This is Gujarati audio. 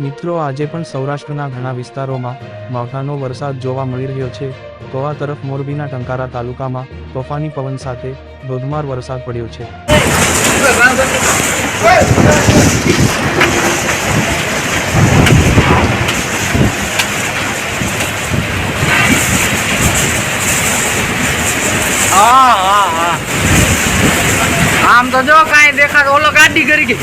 મિત્રો, આજે પણ સૌરાષ્ટ્રના ઘણા વિસ્તારોમાં માવઠાનો વરસાદ જોવા મળી રહ્યો છે. તો આ તરફ મોરબીના ટંકારા તાલુકામાં તોફાની પવન સાથે ધોધમાર વરસાદ પડ્યો છે. હા હા આમ તો જો કાંઈ દેખાતો, ઓલો ગાડી કરી ગઈ.